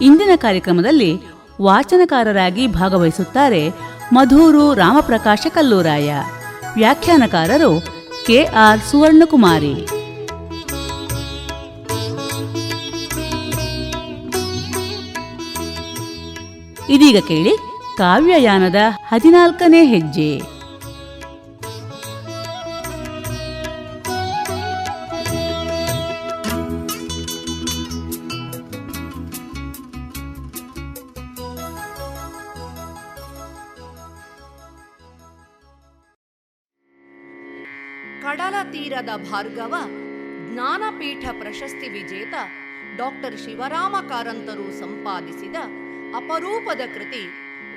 ಇಂದಿನ ಕಾರ್ಯಕ್ರಮದಲ್ಲಿ ವಾಚನಕಾರರಾಗಿ ಭಾಗವಹಿಸುತ್ತಾರೆ ಮಧೂರು ರಾಮಪ್ರಕಾಶ ಕಲ್ಲೂರಾಯ. ವ್ಯಾಖ್ಯಾನಕಾರರು ಕೆ ಆರ್ ಸುವರ್ಣಕುಮಾರಿ. ಇದೀಗ ಕೇಳಿ ಕಾವ್ಯಯಾನದ ಹದಿನಾಲ್ಕನೇ ಹೆಜ್ಜೆ. ಕಡಲ ತೀರದ ಭಾರ್ಗವ, ಜ್ಞಾನಪೀಠ ಪ್ರಶಸ್ತಿ ವಿಜೇತ, ಡಾಕ್ಟರ್ ಶಿವರಾಮ ಕಾರಂತರು ಸಂಪಾದಿಸಿದ ಅಪರೂಪದ ಕೃತಿ,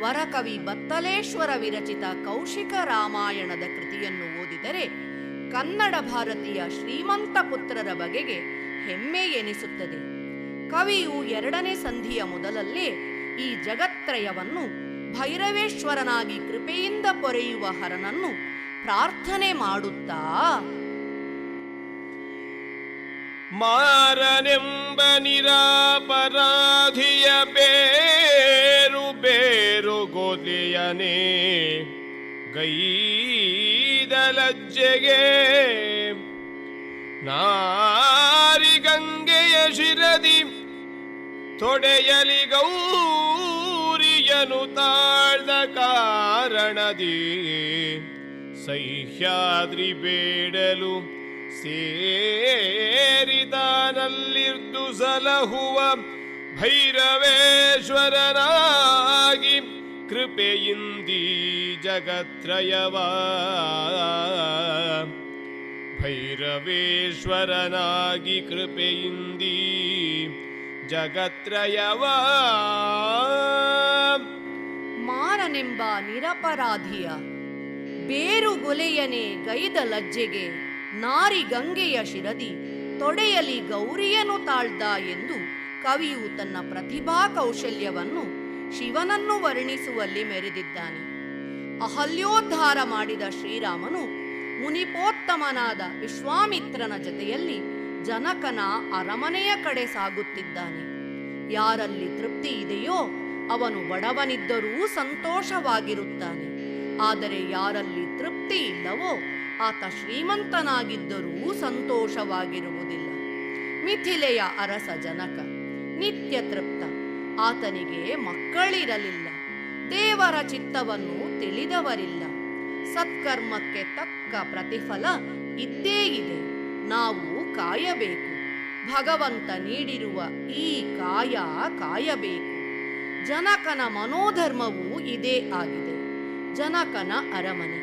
ವರಕವಿ ಬತ್ತಲೇಶ್ವರ ವಿರಚಿತ ಕೌಶಿಕ ರಾಮಾಯಣದ ಕೃತಿಯನ್ನು ಓದಿದರೆ ಕನ್ನಡ ಭಾರತೀಯ ಶ್ರೀಮಂತ ಪುತ್ರರ ಬಗೆಗೆ ಹೆಮ್ಮೆ ಎನಿಸುತ್ತದೆ. ಕವಿಯು ಎರಡನೇ ಸಂಧಿಯ ಮೊದಲಲ್ಲೇ ಈ ಜಗತ್ರಯವನ್ನು ಭೈರವೇಶ್ವರನಾಗಿ ಕೃಪೆಯಿಂದ ಪೊರೆಯುವ ಹರನನ್ನು ಪ್ರಾರ್ಥನೆ ಮಾಡುತ್ತಾ? ಮಾರನೆಂಬ ನಿರಾಪರಾಧಿಯ ಬೇರು ಬೇರು ಗೋದಿಯನೇ. ಗೈದ ಲಜ್ಜೆಗೆ ನಾರಿಗಂಗೆಯ ಶಿರದಿ ತೊಡೆಯಲಿ ಗೌರಿಯನು ತಾಳ್ದ ಕಾರಣದಿ. ಸಹ್ಯಾದ್ರಿ ಬೇಡಲು ಸೇರಿದಾನಲ್ಲಿರ್ದು ಸಲಹುವ ಭೈರವೇಶ್ವರನಾಗಿ ಕೃಪೆಯಿಂದೀ ಜಗತ್ರಯವ. ಭೈರವೇಶ್ವರನಾಗಿ ಕೃಪೆಯಿಂದೀ ಜಗತ್ರಯವ. ಮಾರನೆಂಬ ನಿರಪರಾಧಿಯ ಬೇರು ಗೊಲೆಯನೆ ಗೈದ ಲಜ್ಜೆಗೆ, ನಾರಿ ಗಂಗೆಯ ಶಿರದಿ, ತೊಡೆಯಲಿ ಗೌರಿಯನು ತಾಳ್ದ ಎಂದು ಕವಿಯು ತನ್ನ ಪ್ರತಿಭಾ ಕೌಶಲ್ಯವನ್ನು ಶಿವನನ್ನು ವರ್ಣಿಸುವಲ್ಲಿ ಮೆರೆದಿದ್ದಾನೆ. ಅಹಲ್ಯೋದ್ಧಾರ ಮಾಡಿದ ಶ್ರೀರಾಮನು ಮುನಿಪೋತ್ತಮನಾದ ವಿಶ್ವಾಮಿತ್ರನ ಜತೆಯಲ್ಲಿ ಜನಕನ ಅರಮನೆಯ ಕಡೆ ಸಾಗುತ್ತಿದ್ದಾನೆ. ಯಾರಲ್ಲಿ ತೃಪ್ತಿ ಇದೆಯೋ ಅವನು ಬಡವನಿದ್ದರೂ ಸಂತೋಷವಾಗಿರುತ್ತಾನೆ. ಆದರೆ ಯಾರಲ್ಲಿ ತೃಪ್ತಿ ಇಲ್ಲವೋ ಆತ ಶ್ರೀಮಂತನಾಗಿದ್ದರೂ ಸಂತೋಷವಾಗಿರುವುದಿಲ್ಲ. ಮಿಥಿಲೆಯ ಅರಸ ಜನಕ, ನಿತ್ಯ ತೃಪ್ತ. ಆತನಿಗೆ ಮಕ್ಕಳಿರಲಿಲ್ಲ. ದೇವರ ಚಿತ್ತವನ್ನು ತಿಳಿದವರಿಲ್ಲ. ಸತ್ಕರ್ಮಕ್ಕೆ ತಕ್ಕ ಪ್ರತಿಫಲ ಇದ್ದೇ ಇದೆ. ನಾವು ಕಾಯಬೇಕು. ಭಗವಂತ ನೀಡಿರುವ ಈ ಕಾಯ ಕಾಯಬೇಕು. ಜನಕನ ಮನೋಧರ್ಮವು ಇದೇ ಆಗಿದೆ. ಜನಕನ ಅರಮನೆ.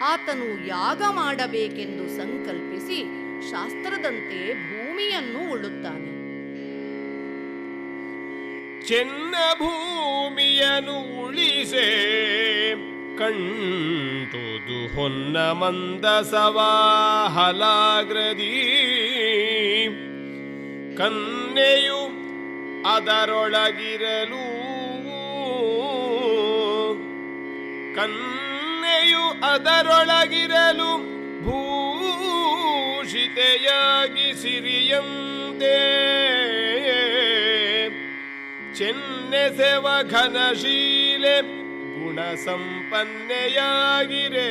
ಆತನು ಯಾಗ ಮಾಡಬೇಕೆಂದು ಸಂಕಲ್ಪಿಸಿ ಶಾಸ್ತ್ರದಂತೆ ಭೂಮಿಯನ್ನು ಉಳುತ್ತಾನೆ. ಚೆನ್ನ ಭೂಮಿಯನು ಉಳಿಸೆ, ಕಂಟುದು ಹೊನ್ನ ಮಂದ ಸವಾಹಲಾಗ್ರದಿ ಕನ್ನೆಯು ಅದರೊಳಗಿರಲು ಕನ್ನೆಯು ಅದರೊಳಗಿರಲು ಭೂಷಿತೆಯಾಗಿ ಸಿರಿಯಂತೆ. ಚೆನ್ನೆಸೆವ ಘನಶೀಲೆ ಗುಣ ಸಂಪನ್ನೆಯಾಗಿರೆ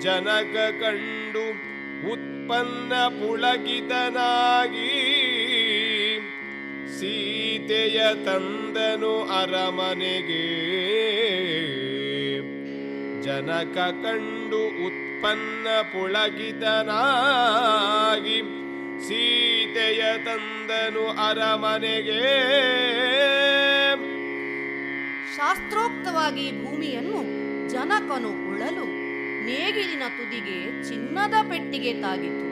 ಜನಕ ಕಂಡು ಉತ್ಪನ್ನ ಪುಳಕಿತನಾಗಿ ಸೀತೆಯ ತಂದನು ಅರಮನೆಗೆ ಜನಕ ಕಂಡು ಉತ್ಪನ್ನ ಪುಳಗಿತನಾಗಿ ಸೀತೆಯ ತಂದನು ಅರಮನೆಗೆ ಶಾಸ್ತ್ರೋಕ್ತವಾಗಿ ಭೂಮಿಯನ್ನು ಜನಕನು ಉಳಲು ನೇಗಿಲಿನ ತುದಿಗೆ ಚಿನ್ನದ ಪೆಟ್ಟಿಗೆ ತಾಗಿತು.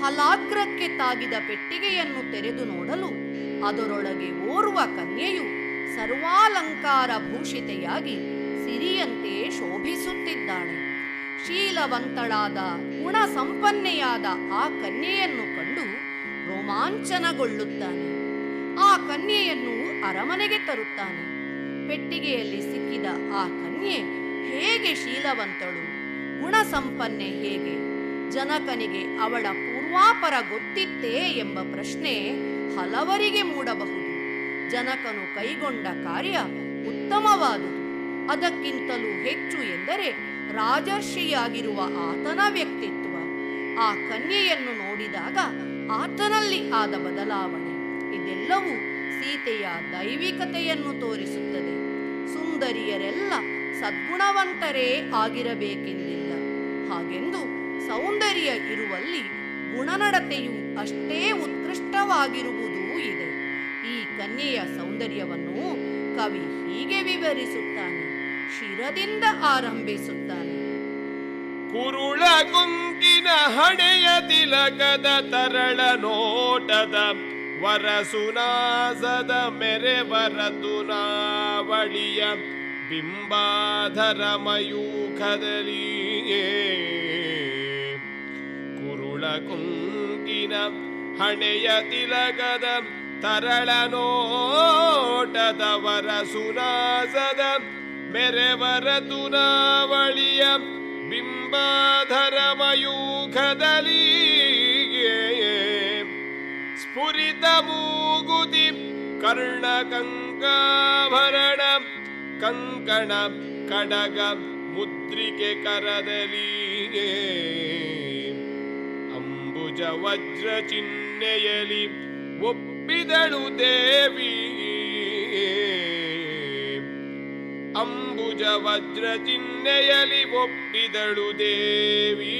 ಹಲಾಗ್ರಕ್ಕೆ ತಾಗಿದ ಪೆಟ್ಟಿಗೆಯನ್ನು ತೆರೆದು ನೋಡಲು ಅದರೊಳಗೆ ಓರ್ವ ಕನ್ಯೆಯು ಸರ್ವಾಲಂಕಾರ ಭೂಷಿತೆಯಾಗಿ ಸಿರಿಯಂತೆ ಶೋಭಿಸುತ್ತಿದ್ದಾಳೆ. ಶೀಲವಂತಳಾದ ಗುಣ ಸಂಪನ್ನೆಯಾದ ಆ ಕನ್ಯೆಯನ್ನು ಕಂಡು ರೋಮಾಂಚನಗೊಳ್ಳುತ್ತಾನೆ. ಆ ಕನ್ಯೆಯನ್ನು ಅರಮನೆಗೆ ತರುತ್ತಾನೆ. ಪೆಟ್ಟಿಗೆಯಲ್ಲಿ ಸಿಕ್ಕಿದ ಆ ಕನ್ಯೆ ಹೇಗೆ ಶೀಲವಂತಳು? ಗುಣಸಂಪನ್ನೆ ಹೇಗೆ? ಜನಕನಿಗೆ ಅವಳ ಪೂರ್ವಾಪರ ಗೊತ್ತಿತ್ತೇ ಎಂಬ ಪ್ರಶ್ನೆ ಹಲವರಿಗೆ ಮೂಡಬಹುದು. ಜನಕನು ಕೈಗೊಂಡ ಕಾರ್ಯ ಉತ್ತಮವಾದುದು. ಅದಕ್ಕಿಂತಲೂ ಹೆಚ್ಚು ಎಂದರೆ ರಾಜರ್ಷಿಯಾಗಿರುವ ಆತನ ವ್ಯಕ್ತಿತ್ವ. ಆ ಕನ್ಯೆಯನ್ನು ನೋಡಿದಾಗ ಆತನಲ್ಲಿ ಆದ ಬದಲಾವಣೆ. ಇದೆಲ್ಲವೂ ಸೀತೆಯ ದೈವಿಕತೆಯನ್ನು ತೋರಿಸುತ್ತದೆ. ಸುಂದರಿಯರೆಲ್ಲ ಸದ್ಗುಣವಂತರೇ ಆಗಿರಬೇಕೆಂದಿಲ್ಲ. ಹಾಗೆಂದು ಸೌಂದರ್ಯ ಇರುವಲ್ಲಿ ಗುಣನಡತೆಯು ಅಷ್ಟೇ ಉತ್ಕೃಷ್ಟವಾಗಿರುವುದೂ ಇದೆ. ಈ ಕನ್ಯೆಯ ಸೌಂದರ್ಯವನ್ನು ಕವಿ ಹೀಗೆ ವಿವರಿಸುತ್ತಾನೆ. ಶಿರದಿಂದ ಆರಂಭಿಸುತ್ತಾನೆ. ಕುರುಳ ಕುಂಕಿನ ಹಣೆಯ ತಿಲಕದ ತರಳ ನೋಟದ ವರಸುನಾಸದ ಮೆರೆವರತುನಾವಳಿಯ ಬಿಂಬಾಧರ ಮಯೂಖದಲ್ಲಿಯೇ ಕುಂಕಿನ ಹಣೆಯ ತಿಲಗದ ತರಳ ನೋಟದವರ ಸುನಾಸದ ಮೆರೆವರ ತುನಾವಳಿಯ ಬಿಂಬಾಧರ ಮಯೂಖದಲ್ಲಿ ಸ್ಫುರಿತ ಮೂಗುತಿ ಕರ್ಣ ಕಂಕಾಭರಣ ಕಂಕಣ ಕಡಗ ಮುದ್ರಿಕೆ ಕರದಲಿಯೇ ಅಂಬುಜ ವಜ್ರ ಚಿಹ್ನೆಯಲಿ ಒಪ್ಪಿದಳು ದೇವಿ. ಅಂಬುಜ ವಜ್ರ ಚಿಹ್ನೆಯಲಿ ಒಪ್ಪಿದಳು ದೇವಿ.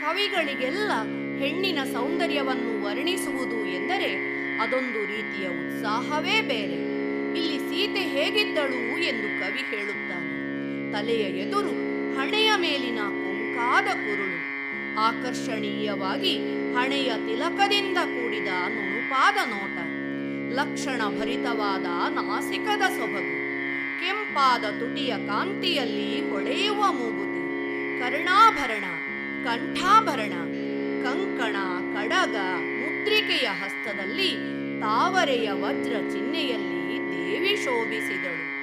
ಕವಿಗಳಿಗೆಲ್ಲ ಹೆಣ್ಣಿನ ಸೌಂದರ್ಯವನ್ನು ವರ್ಣಿಸುವುದು ಎಂದರೆ ಅದೊಂದು ರೀತಿಯ ಉತ್ಸಾಹವೇ ಬೇರೆ. ಇಲ್ಲಿ ಸೀತೆ ಹೇಗಿದ್ದಳು ಎಂದು ಕವಿ ಹೇಳುತ್ತಾನೆ. ತಲೆಯ ಎದುರು ಹಣೆಯ ಮೇಲಿನ ಕೊಂಕಾದ ಕುರುಳು. ಆಕರ್ಷಣೀಯವಾಗಿ ಹಣೆಯ ತಿಲಕದಿಂದ ಕೂಡಿದ ನುಣುಪಾದ ನೋಟ. ಲಕ್ಷಣ ಭರಿತವಾದ ನಾಸಿಕದ ಸೊಬಗು. ಕೆಂಪಾದ ತುಟಿಯ ಕಾಂತಿಯಲ್ಲಿ ಹೊಳೆಯುವ ಮೂಗುತಿ. ಕರ್ಣಾಭರಣ, ಕಂಠಾಭರಣ, ಕಂಕಣ, ಕಡಗ, ಮುದ್ರಿಕೆಯ ಹಸ್ತದಲ್ಲಿ ತಾವರೆಯ ವಜ್ರ ಚಿಹ್ನೆಯಲ್ಲಿ ದೇವಿ ಶೋಭಿಸಿದಳು.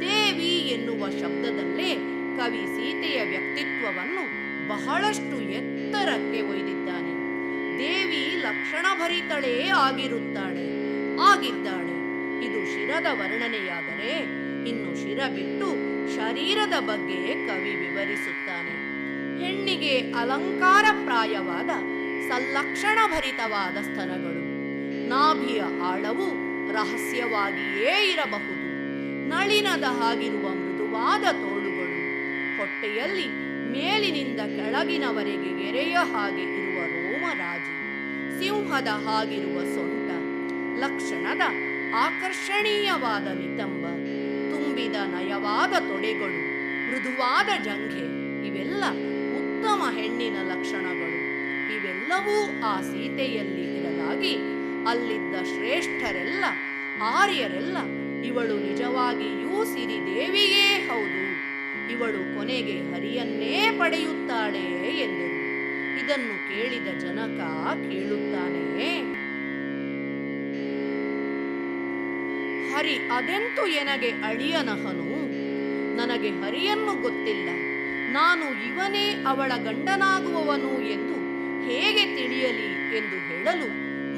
ದೇವಿ ಎನ್ನುವ ಶಬ್ದದಲ್ಲೇ ಕವಿ ಸೀತೆಯ ವ್ಯಕ್ತಿತ್ವವನ್ನು ಬಹಳಷ್ಟು ಎತ್ತರಕ್ಕೆ ಒಯ್ದಿದ್ದಾನೆ. ದೇವಿ ಲಕ್ಷಣಭರಿತಳೇ ಆಗಿರುತ್ತಾಳೆ, ಆಗಿದ್ದಾಳೆ. ಇದು ಶಿರದ ವರ್ಣನೆಯಾದರೆ ಇನ್ನು ಶಿರ ಬಿಟ್ಟು ಶರೀರದ ಬಗ್ಗೆ ಕವಿ ವಿವರಿಸುತ್ತಾನೆ. ಹೆಣ್ಣಿಗೆ ಅಲಂಕಾರ ಪ್ರಾಯವಾದ ಸಲ್ಲಕ್ಷಣಭರಿತವಾದ ಸ್ತನಗಳು. ನಾಭಿಯ ಆಳವು ರಹಸ್ಯವಾಗಿಯೇ ಇರಬಹುದು. ನಳಿನದ ಹಾಗಿರುವ ಮೃದುವಾದ ಹೊಟ್ಟೆಯಲ್ಲಿ ಮೇಲಿನಿಂದ ಕೆಳಗಿನವರೆಗೆ ಗೆರೆಯ ಹಾಗೆ ಇರುವ ರೋಮರಾಜಿ ಸಿಂಹದ ಹಾಗಿರುವ ಸೊಂಟ, ಲಕ್ಷಣದ ಆಕರ್ಷಣೀಯವಾದ ನಿತಂಬ ತುಂಬಿದ ನಯವಾದ ತೊಡೆಗಳು, ಮೃದುವಾದ ಜಂಘೆ, ಇವೆಲ್ಲ ಉತ್ತಮ ಹೆಣ್ಣಿನ ಲಕ್ಷಣಗಳು. ಇವೆಲ್ಲವೂ ಆ ಸೀತೆಯಲ್ಲಿ ಇರಲಾಗಿ ಅಲ್ಲಿದ್ದ ಶ್ರೇಷ್ಠರೆಲ್ಲ, ಆರ್ಯರೆಲ್ಲ ಇವಳು ನಿಜವಾಗಿಯೂ ಸಿರಿದೇವಿಯೇ ಹೌದು. ಇವಳು ಕೊನೆಗೆ ಹರಿಯನ್ನೇ ಪಡೆಯುತ್ತಾಳೆ ಎಂದರು ಇದನ್ನು ಕೇಳಿದ ಜನಕ ಕೇಳುತ್ತಾನೆ. ಹರಿ, ಅದೆಂತು ಎನಗೆ ಅಳಿಯನಹನು? ನನಗೆ ಹರಿಯನ್ನು ಗೊತ್ತಿಲ್ಲ. ನಾನು ಇವನೇ ಅವಳ ಗಂಡನಾಗುವವನು ಎಂದು ಹೇಗೆ ತಿಳಿಯಲಿ ಎಂದು ಹೇಳಲು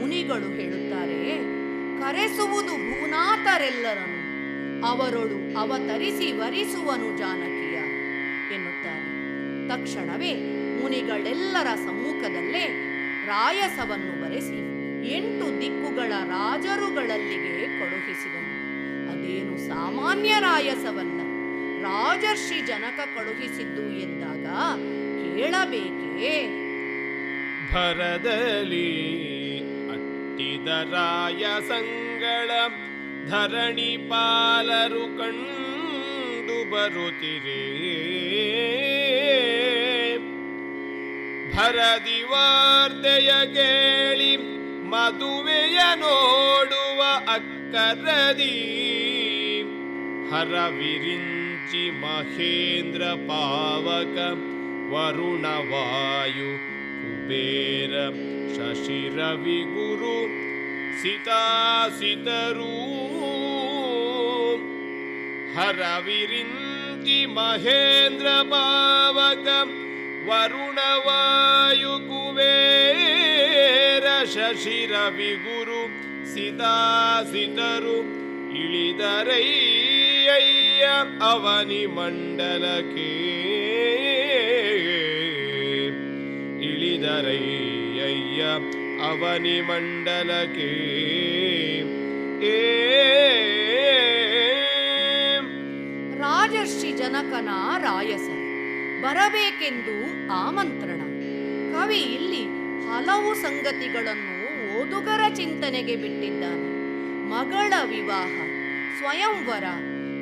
ಮುನಿಗಳು ಹೇಳುತ್ತಾರೆ. ಕರೆಸುವುದು ಭೂನಾಥರೆಲ್ಲರನ್ನು. ಅವರೊಳು ಅವತರಿಸಿ ವರಿಸುವನು ಎನ್ನುತ್ತಾರೆ ತಕ್ಷಣವೇ ಮುನಿಗಳೆಲ್ಲರ ಸಮ್ಮುಖದಲ್ಲೇ ರಾಯಸವನ್ನು ಬರೆಸಿ ಎಂಟು ದಿಕ್ಕುಗಳ ರಾಜರುಗಳಲ್ಲಿಗೆ ಕಳುಹಿಸಿದನು. ಅದೇನು ಸಾಮಾನ್ಯ ರಾಯಸವಲ್ಲ. ರಾಜರ್ಷಿ ಜನಕ ಕಳುಹಿಸಿದ್ದು ಎಂದಾಗ ಕೇಳಬೇಕೇ? ಭರದಲ್ಲಿ ಅಟ್ಟಿದ ರಾಯ ಸಂಗಳ ಧರಣಿ ಪಾಲರು ಕಂಡು ಬರುತ್ತಿರೇ? ಭರದಿ ವಾರ್ತೆಯ ಕೇಳಿ ಮದುವೆಯ ನೋಡುವ ಅಕ್ಕರದಿ. ಹರವಿರಿಂಚಿ ಮಹೇಂದ್ರ ಪಾವಕ ವರುಣವಾಯು ಕುಬೇರ ಶಶಿರವಿ ಗುರು ಸಿತಾಸಿತರೂ. ಹರವಿರಿಂಚಿ ಮಹೇಂದ್ರ ಪಾವಕ ವರುಣ ವಾಯು ಕುಬೇರ ಶಶಿರವಿ ಗುರು ಸಿತಾಸಿತರು ಇಳಿದರೈಯ್ಯ ಅವನಿ ಮಂಡಲಕ್ಕೆ. ಇಳಿದರೈಯ್ಯ ಅವನಿ ಮಂಡಲಕ್ಕೆ. ಏ ರಾಜರ್ಷಿ ಜನಕನ ರಾಯಸ ಬರಬೇಕೆಂದು ಆಮಂತ್ರಣ. ಕವಿ ಇಲ್ಲಿ ಹಲವು ಸಂಗತಿಗಳನ್ನು ಓದುಗರ ಚಿಂತನೆಗೆ ಬಿಟ್ಟಿದ್ದಾನೆ. ಮಗಳ ವಿವಾಹ, ಸ್ವಯಂವರ,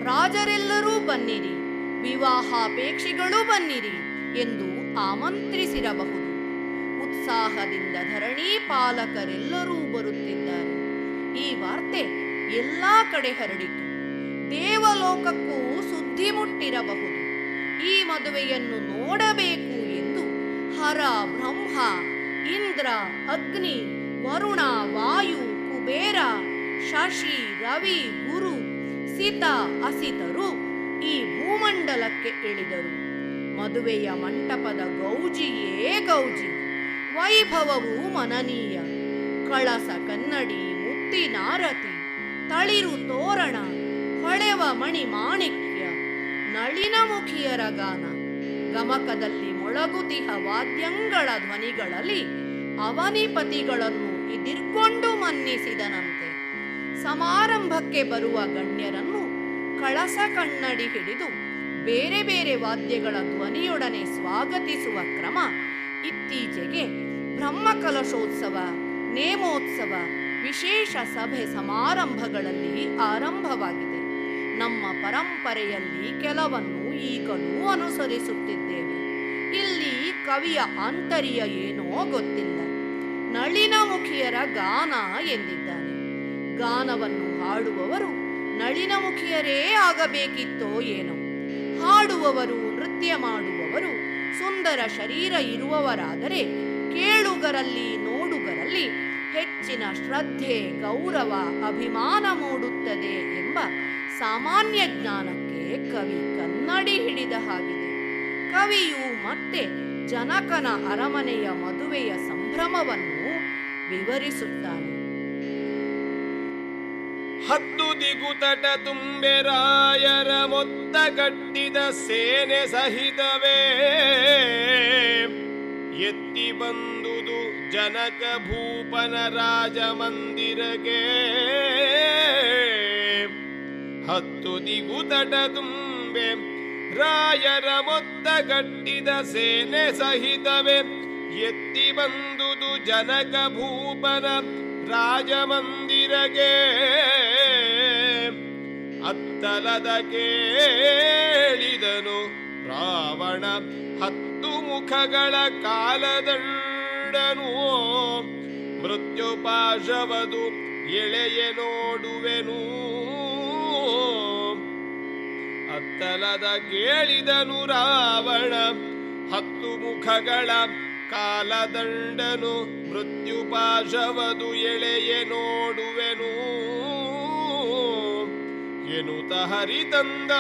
ರಾಜರೆಲ್ಲರೂ ಬನ್ನಿರಿ, ವಿವಾಹಾಪೇಕ್ಷಿಗಳು ಬನ್ನಿರಿ ಎಂದು ಆಮಂತ್ರಿಸಿರಬಹುದು. ಉತ್ಸಾಹದಿಂದ ಧರಣಿ ಪಾಲಕರೆಲ್ಲರೂ ಬರುತ್ತಿದ್ದಾರೆ. ಈ ವಾರ್ತೆ ಎಲ್ಲಾ ಕಡೆ ಹರಡಿತು. ದೇವಲೋಕಕ್ಕೂ ಸುದ್ದಿ ಮುಟ್ಟಿರಬಹುದು. ಈ ಮದುವೆಯನ್ನು ನೋಡಬೇಕು ಎಂದು ಹರ, ಬ್ರಹ್ಮ, ಇಂದ್ರ, ಅಗ್ನಿ, ವರುಣ, ವಾಯು, ಕುಬೇರ, ಶಶಿ, ರವಿ, ಗುರು, ಸಿತ, ಅಸಿತರು ಈ ಭೂಮಂಡಲಕ್ಕೆ ಇಳಿದರು. ಮದುವೆಯ ಮಂಟಪದ ಗೌಜಿಯೇ ಗೌಜಿ. ವೈಭವವು ಮನನೀಯ. ಕಳಸ ಕನ್ನಡಿ ಮುತ್ತಿನಾರತಿ ತಳಿರು ತೋರಣ, ಹೊಳೆವ ಮಣಿ ಮಾಣಿಕ್ಯ ನಳಿನಮುಖಿಯರ ಗಾನ ಗಮಕದಲ್ಲಿ ಮೊಳಗುತಿಹ ವಾದ್ಯಂಗಳ ಧ್ವನಿಗಳಲ್ಲಿ ಅವನಿಪತಿಗಳನ್ನು ಇದಿರ್ಕೊಂಡು ಮನ್ನಿಸಿದನಂತೆ. ಸಮಾರಂಭಕ್ಕೆ ಬರುವ ಗಣ್ಯರನ್ನು ಕಳಸ ಕಣ್ಣಡಿ ಹಿಡಿದು ಬೇರೆ ಬೇರೆ ವಾದ್ಯಗಳ ಧ್ವನಿಯೊಡನೆ ಸ್ವಾಗತಿಸುವ ಕ್ರಮ ಇತ್ತೀಚೆಗೆ ಬ್ರಹ್ಮಕಲಶೋತ್ಸವ, ನೇಮೋತ್ಸವ, ವಿಶೇಷ ಸಭೆ ಸಮಾರಂಭಗಳಲ್ಲಿ ಆರಂಭವಾಗಿದೆ. ನಮ್ಮ ಪರಂಪರೆಯಲ್ಲಿ ಕೆಲವನ್ನು ಈಗಲೂ ಅನುಸರಿಸುತ್ತಿದ್ದೇವೆ. ಇಲ್ಲಿ ಕವಿಯ ಆಂತರ್ಯ ಏನೋ ಗೊತ್ತಿಲ್ಲ. ನಳಿನಮುಖಿಯರ ಗಾನ ಎಂದಿದ್ದಾನೆ. ಗಾನವನ್ನು ಹಾಡುವವರು ನಳಿನಮುಖಿಯರೇ ಆಗಬೇಕಿತ್ತೋ ಏನೋ. ಹಾಡುವವರು, ನೃತ್ಯ ಮಾಡುವವರು ಸುಂದರ ಶರೀರ ಇರುವವರಾದರೆ ಕೇಳುಗರಲ್ಲಿ, ನೋಡುಗರಲ್ಲಿ ಹೆಚ್ಚಿನ ಶ್ರದ್ಧೆ, ಗೌರವ, ಅಭಿಮಾನ ಮೂಡುತ್ತದೆ ಎಂಬ ಸಾಮಾನ್ಯ ಜ್ಞಾನಕ್ಕೆ ಕವಿ ಕನ್ನಡಿ ಹಿಡಿದ ಹಾಗಿದೆ. ಕವಿಯು ಮತ್ತೆ ಜನಕನ ಅರಮನೆಯ ಮದುವೆಯ ಸಂಭ್ರಮವನ್ನು ವಿವರಿಸುತ್ತಾನೆ. ಹತ್ತು ದಿಗುತಟ ತುಂಬೆರಾಯರ ಮೊತ್ತ ಕಟ್ಟಿದ ಸೇನೆ ಸಹಿತವೇ. ಎತ್ತಿ ಬಂದುದು ಜನಕ ಭೂಪನ ರಾಜ ಮಂದಿರಗೆ ಹತ್ತು ದಿಗುತಟ ತುಂಬೆ ರಾಯರ ಮೊತ್ತ ಕಟ್ಟಿದ ಸೇನೆ ಸಹಿತವೇ. ಎತ್ತಿ ಬಂದುದು ಜನಕ ಭೂಪನ ರಾಜಮಂದಿರಗೆ. ಅತ್ತಲದ ಕೇಳಿದನು ರಾವಣ, ಹತ್ತು ಮುಖಗಳ ಕಾಲದಂಡನು. ಮೃತ್ಯುಪಾಶವದು ಎಳೆಯ ನೋಡುವೆನು. ಅತ್ತಲದ ಕೇಳಿದನು ರಾವಣ. ಹತ್ತು ಮುಖಗಳ ಕಾಲದಂಡನು ಮೃತ್ಯುಪಾಶವದು ಎಳೆಯೆ ನೋಡುವೆನು. ಎನುತ ಹರಿತಂದ.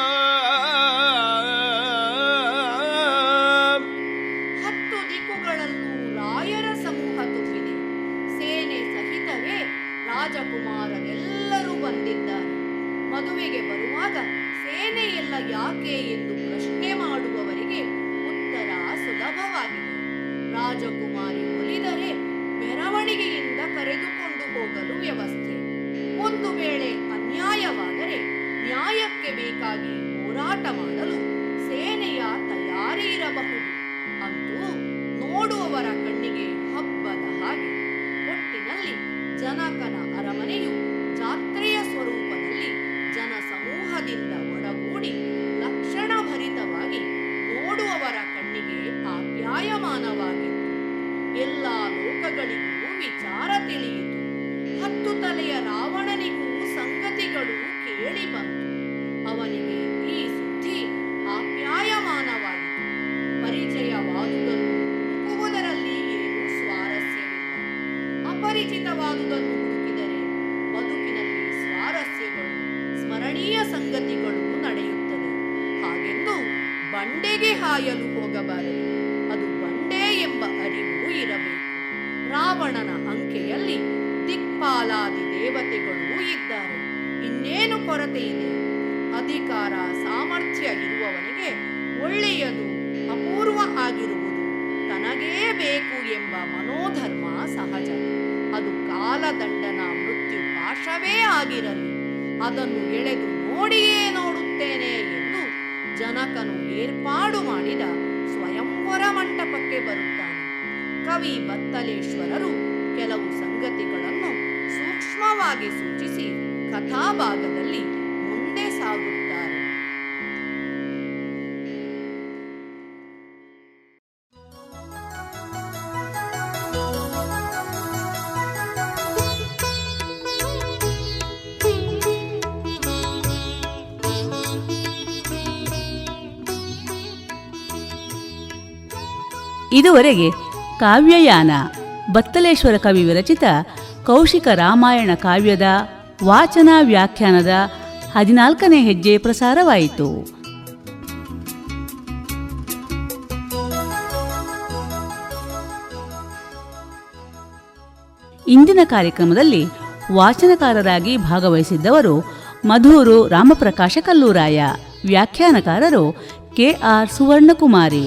ಹತ್ತು ದಿಕ್ಕುಗಳಲ್ಲೂ ರಾಯರ ಸಮೂಹ ತುಂಬಿದೆ. ಸೇನೆ ಸಹಿತವೇ ರಾಜಕುಮಾರರೆಲ್ಲರೂ ಬಂದಿದ್ದಾರೆ. ಮದುವೆಗೆ ಬರುವಾಗ ಸೇನೆಯೆಲ್ಲ ಯಾಕೆ ಎಂದು ಪ್ರಶ್ನೆ ಮಾಡುವವರಿಗೆ ಉತ್ತರ ಸುಲಭವಾಗಿದೆ. ರಾಜಕುಮಾರಿ ಒಲಿದರೆ ಮೆರವಣಿಗೆಯಿಂದ ಕರೆದುಕೊಂಡು ಹೋಗಲು ವ್ಯವಸ್ಥೆ. ಒಂದು ವೇಳೆ ಅನ್ಯಾಯವಾದರೆ ನ್ಯಾಯಕ್ಕೆ ಬೇಕಾಗಿ ಹೋರಾಟ ಮಾಡಲು ಸೇನೆಯ ತಯಾರಿ ಇರಬಹುದು. ಅಂತೂ ನೋಡುವವರ ಕಣ್ಣಿಗೆ ಹಬ್ಬದ ಹಾಗೆ. ಒಟ್ಟಿನಲ್ಲಿ ಜನಕನ ಅರಮನೆಯು ಜಾತ್ರೆಯ ಸ್ವರೂಪದಲ್ಲಿ ಜನ ಬೇಕು ಎಂಬ ಮನೋಧರ್ಮ ಸಹಜ. ಅದು ಕಾಲದಂಡನ ಮೃತ್ಯು ಪಾಶವೇ ಆಗಿರಲಿ. ಅದನ್ನು ಎಳೆದು ನೋಡಿಯೇ ನೋಡುತ್ತೇನೆ ಎಂದು ಜನಕನು ಏರ್ಪಾಡು ಮಾಡಿದ ಸ್ವಯಂವರ ಮಂಟಪಕ್ಕೆ ಬರುತ್ತಾನೆ. ಕವಿ ಬತ್ತಲೇಶ್ವರರು ಕೆಲವು ಸಂಗತಿಗಳನ್ನು ಸೂಕ್ಷ್ಮವಾಗಿ ಸೂಚಿಸಿ ಕಥಾಭಾಗದಲ್ಲಿ ಇದುವರೆಗೆ ಕಾವ್ಯಯಾನ ಬತ್ತಲೇಶ್ವರ ಕವಿ ವಿರಚಿತ ಕೌಶಿಕ ರಾಮಾಯಣ ಕಾವ್ಯದ ವಾಚನ ವ್ಯಾಖ್ಯಾನದ ಹದಿನಾಲ್ಕನೇ ಹೆಜ್ಜೆ ಪ್ರಸಾರವಾಯಿತು. ಇಂದಿನ ಕಾರ್ಯಕ್ರಮದಲ್ಲಿ ವಾಚನಕಾರರಾಗಿ ಭಾಗವಹಿಸಿದ್ದವರು ಮಧೂರು ರಾಮಪ್ರಕಾಶ ಕಲ್ಲೂರಾಯ, ವ್ಯಾಖ್ಯಾನಕಾರರು ಕೆಆರ್ ಸುವರ್ಣಕುಮಾರಿ.